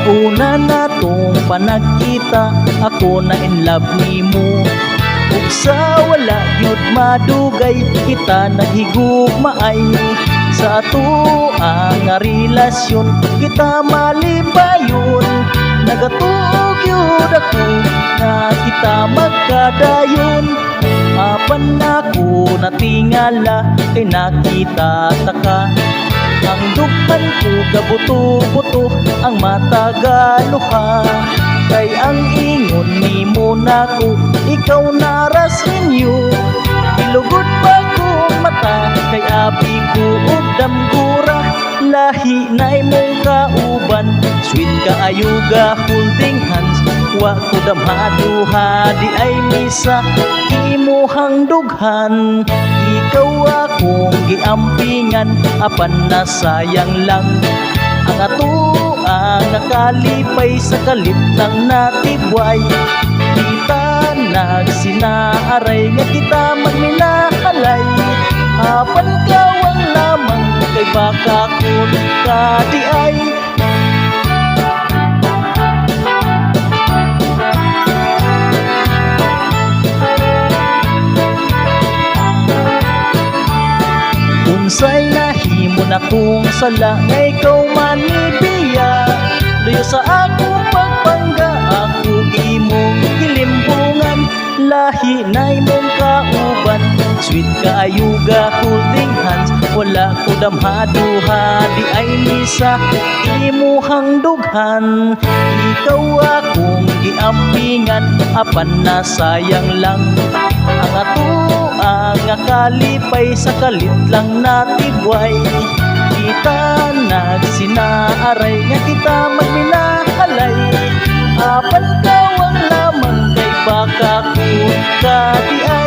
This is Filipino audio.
Sa una natong panagkita Ako na in love ni mo. Ug sa wala gyud madugay Kita naghigugmaay Sa ato ang relasyon Kita malibayon. Nagatuog yun ako Na kita magkadayon. Apan ako natingala Kay nakita ta ka ang dughan ko gabuto-buto ang matagaluha Kay ang ingon ni mo nako ikaw naras inyo Ilugod pa kong mata kay abi ko ug damgura. Lahi na imong kauban Sweet ka ayuga holding hands Wa ko damhaduha di ay misa. Imuhang dughan Ikaw akong giampingan Apan na sayang lang. Ang ato ang nakalipay Sa kalit lang natibway. Kita nagsinaaray Nga kita magminahalay. Apan kawang lamang Kay baka kun ka di ay Unsay nahimo na kung sala nga ikaw manibiya Luyo sa akong pagpangga ako imong gilimbungan. Lahi na imong kauban Sweet ka ayuga holding hands. Wala ko damhaduha di ay misa Imuhang dughan. Ikaw akong giampingan Apan na sayang lang. Ang ato ang akalipay sa kalit lang natibway Kita nagsinaaray nga kita magminahalay Apan kawang lamang kay baka ko ka di ay